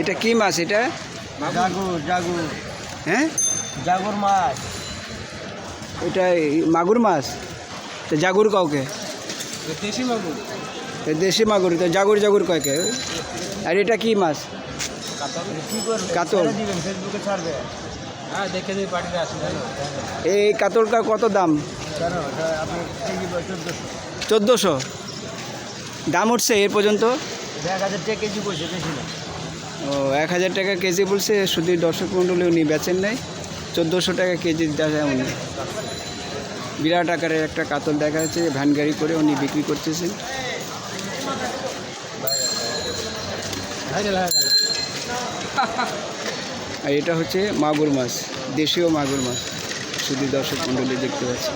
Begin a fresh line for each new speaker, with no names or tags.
এটা কি মাছ এটা?
জাগুর জাগুর।
হ্যাঁ?
জাগুর মাছ।
এটা মাগুর মাছ? তো জাগুর কাউকে?
দেশি মাগুর।
দেশি মাগুর তো জাগুর জাগুর কয়কে আর এটা কি মাছ? কাতল।
হ্যাঁ দেখে
এই কাতলটা কত দাম? চোদ্দোশো। দাম উঠছে এর পর্যন্ত?
এক হাজার টাকা কেজি বসে বেশি না।
ও, এক হাজার টাকা কেজি বলছে শুধু দর্শক মণ্ডলী উনি বেচেন নাই, চোদ্দোশো টাকা কেজি দেখা উনি। বিরাট আকারের একটা কাতল দেখা যাচ্ছে ভ্যান গাড়ি করে উনি বিক্রি করতেছেন। আর এটা হচ্ছে মাগুর মাছ, দেশীয় মাগুর মাছ শুধু দর্শক মণ্ডলী দেখতে পাচ্ছি।